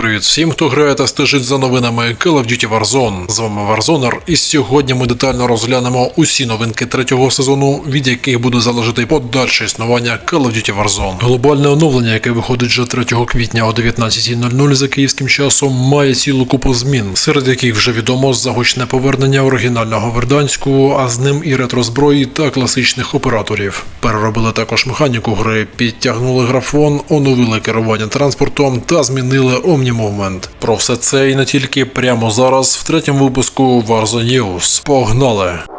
Привіт всім, хто грає та стежить за новинами Call of Duty Warzone. З вами Warzonер, і сьогодні ми детально розглянемо усі новинки третього сезону, від яких буде залежати подальше існування Call of Duty Warzone. Глобальне оновлення, яке виходить вже 3 квітня о 19.00 за київським часом, має цілу купу змін, серед яких вже відомо загучне повернення оригінального верданську, а з ним і ретрозброї та класичних операторів. Переробили також механіку гри, підтягнули графон, оновили керування транспортом та змінили Omni Movement. Про все це і не тільки прямо зараз в третьому випуску Warzone News. Погнали!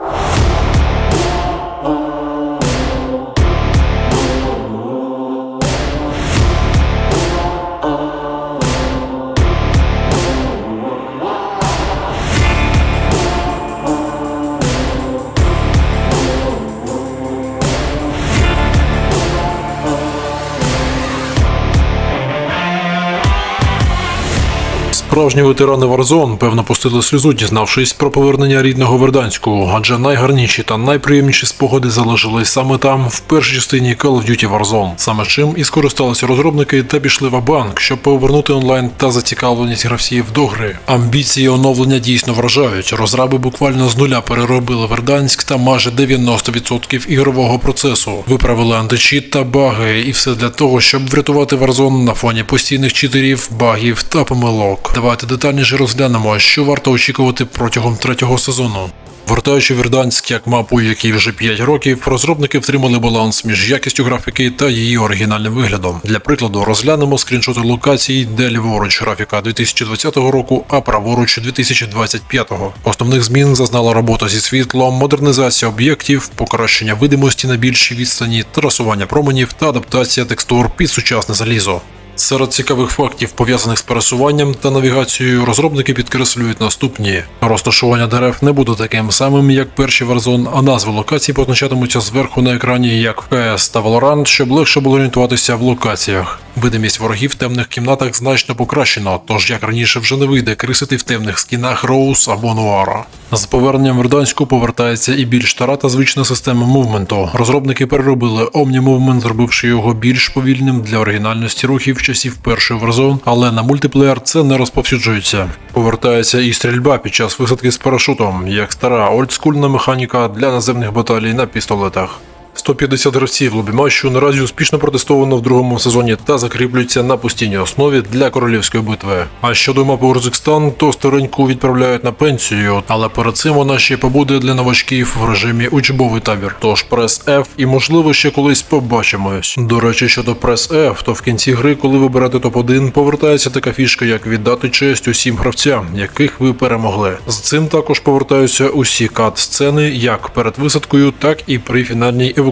Справжні ветерани Warzone, певно, пустили сльозу, дізнавшись про повернення рідного Верданську, адже найгарніші та найприємніші спогади залишились саме там, в першій частині Call of Duty Warzone. Саме чим і скористалися розробники та пішли в банк, щоб повернути онлайн та зацікавленість гравців до гри. Амбіції оновлення дійсно вражають. Розраби буквально з нуля переробили Верданськ та майже 90% ігрового процесу, виправили античіт та баги, і все для того, щоб врятувати Warzone на фоні постійних читерів, багів та помилок. Давайте детальніше розглянемо, що варто очікувати протягом третього сезону. Вертаючи Верданськ як мапу, якій вже 5 років, розробники втримали баланс між якістю графіки та її оригінальним виглядом. Для прикладу, розглянемо скріншоти локацій, де ліворуч графіка 2020 року, а праворуч 2025. Основних змін зазнала робота зі світлом, модернізація об'єктів, покращення видимості на більшій відстані, трасування променів та адаптація текстур під сучасне залізо. Серед цікавих фактів, пов'язаних з пересуванням та навігацією, розробники підкреслюють наступні: розташування дерев не буде таким самим, як перший Warzone, а назви локацій позначатимуться зверху на екрані як в CS та Valorant, щоб легше було орієнтуватися в локаціях. Видимість ворогів в темних кімнатах значно покращена, тож як раніше вже не вийде крисити в темних скінах Роуз або Нуара. З поверненням Верданську повертається і більш стара та звична система мувменту. Розробники переробили Omni Movement, зробивши його більш повільним для оригінальності рухів часів перший Warzone, але на мультиплеєр це не розповсюджується. Повертається і стрільба під час висадки з парашутом, як стара олдскульна механіка для наземних баталій на пістолетах. 150 гравців лобімащу наразі успішно протестовано в другому сезоні та закріплюються на постійній основі для королівської битви. А щодо мапи Урзикстан, то стареньку відправляють на пенсію, але перед цим вона ще побуде для новачків в режимі учбовий табір. Тож прес F і можливо ще колись побачимось. До речі, щодо прес F, то в кінці гри, коли ви берете топ-1, повертається така фішка, як віддати честь усім гравцям, яких ви перемогли. З цим також повертаються усі кат-сцени, як перед висадкою, так і при фінальній евакуації.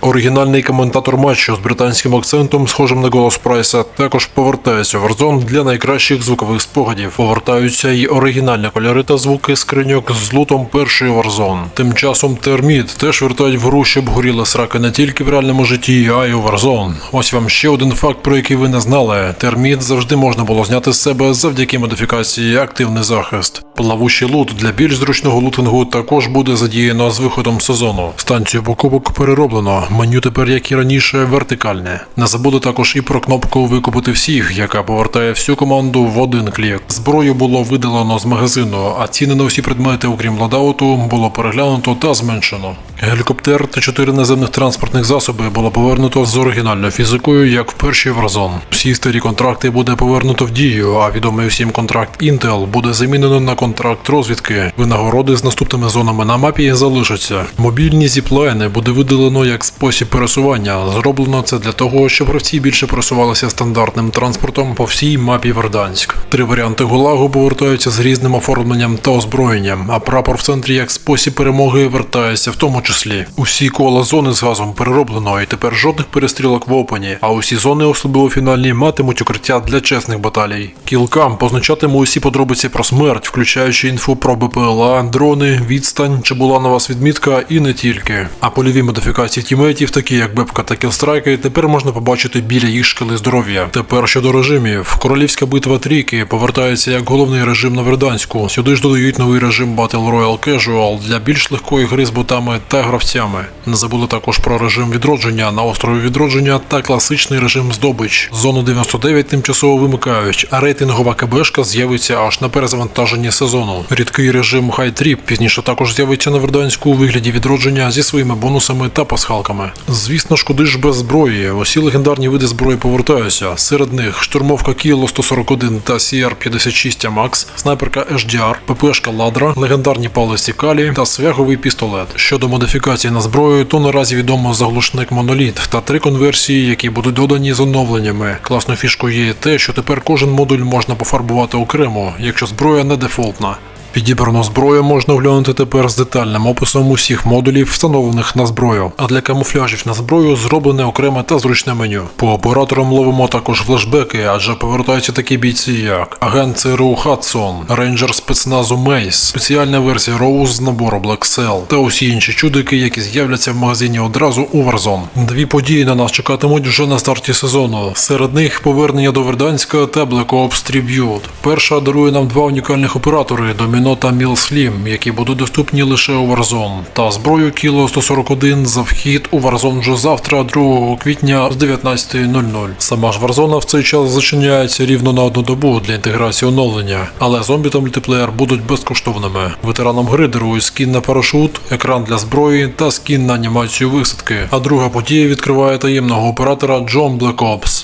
Оригінальний коментатор матчу з британським акцентом, схожим на голос Прайса, також повертається в Warzone для найкращих звукових спогадів. Повертаються й оригінальні кольори та звуки скриньок з лутом першої Warzone. Тим часом Терміт теж вертають в гру, щоб горіли сраки не тільки в реальному житті, а й у Warzone. Ось вам ще один факт, про який ви не знали. Терміт завжди можна було зняти з себе завдяки модифікації активний захист. Плавучий лут для більш зручного лутингу також буде задіяно з виходом сезону. Станцію покупок перероблено. Меню тепер, як і раніше, вертикальне. Не забули також і про кнопку Викупити всіх, яка повертає всю команду в один клік. Зброю було видалено з магазину, а ціни на усі предмети, окрім ладауту, було переглянуто та зменшено. Гелікоптер та чотири наземних транспортних засоби було повернуто з оригінальною фізикою, як в першій Warzone. Всі старі контракти буде повернуто в дію, а відомий всім контракт Intel буде замінено на контракт розвідки. Винагороди з наступними зонами на мапі залишаться. Мобільні зіплайни буде видалено як спосіб пересування. Зроблено це для того, щоб гравці більше пересувалися стандартним транспортом по всій мапі Верданськ. Три варіанти Гулагу повертаються з різним оформленням та озброєнням, а прапор в центрі як спосіб перемоги вертається в тому числі. Усі кола зони з газом перероблено, і тепер жодних перестрілок в опені, а усі зони, особливо фінальні, матимуть укриття для чесних баталій. Кілкам позначатиме усі подробиці про смерть, включаючи інфу про БПЛА, дрони, відстань, чи була на вас відмітка, і не тільки. А польові модифікації модифікації тімейтів, такі як Бепка та Кілстрайки, тепер можна побачити біля їх шкали здоров'я. Тепер щодо режимів, королівська битва трійки повертається як головний режим на Верданську. Сюди ж додають новий режим Battle Royale Casual для більш легкої гри з ботами та гравцями. Не забули також про режим відродження на острові відродження та класичний режим здобич. Зону 99 тимчасово вимикають, а рейтингова КБшка з'явиться аж на перезавантаженні сезону. Рідкий режим Trip пізніше також з'явиться на Верданську у вигляді відродження зі своїми бонусами та пасхалками. Звісно ж, куди ж без зброї. Усі легендарні види зброї повертаються. Серед них штурмовка Кіло 141 та CR-56 Max, снайперка HDR, ППшка Ладра, легендарні палиці Калі та свяговий пістолет. Щодо модифікації на зброю, то наразі відомо заглушник Моноліт та три конверсії, які будуть додані з оновленнями. Класною фішкою є те, що тепер кожен модуль можна пофарбувати окремо, якщо зброя не Boltna Підібрану зброю можна оглянути тепер з детальним описом усіх модулів, встановлених на зброю. А для камуфляжів на зброю зроблене окреме та зручне меню. По операторам ловимо також флешбеки, адже повертаються такі бійці, як агент ЦРУ Хадсон, рейнджер спецназу Мейс, спеціальна версія Роуз з набору Black Cell та усі інші чудики, які з'являться в магазині одразу у Warzone. Дві події на нас чекатимуть вже на старті сезону. Серед них повернення до Верданська та Black Ops Tribute. Перша дарує нам два унікальних оператори Доміно та Міл Слім, які будуть доступні лише у Warzone, та зброю Кіло 141 за вхід у Warzone вже завтра, 2 квітня з 19.00. Сама ж Warzone в цей час зачиняється рівно на одну добу для інтеграції оновлення, але зомбі та мультиплеєр будуть безкоштовними. Ветеранам гри дарують скін на парашут, екран для зброї та скін на анімацію висадки. А друга подія відкриває таємного оператора Джон Black Ops.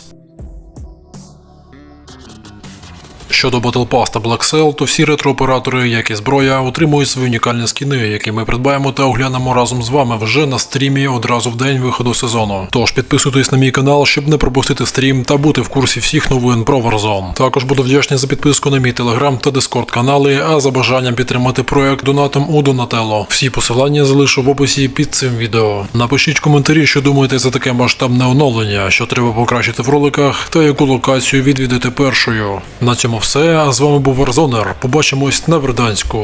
Щодо Battle Black Cell, то всі ретро-оператори, як і зброя, отримують свої унікальні скіни, які ми придбаємо та оглянемо разом з вами вже на стрімі одразу в день виходу сезону. Тож підписуйтесь на мій канал, щоб не пропустити стрім та бути в курсі всіх новин про Warzone. Також буду вдячний за підписку на мій телеграм та дискорд канали, а за бажанням підтримати проект донатом у Донателло. Всі посилання залишу в описі під цим відео. Напишіть коментарі, що думаєте за таке масштабне оновлення, що треба покращити в роликах, та яку локацію відвідати першою. На цьому все. А з вами був Варзонер. Побачимось на Верданську.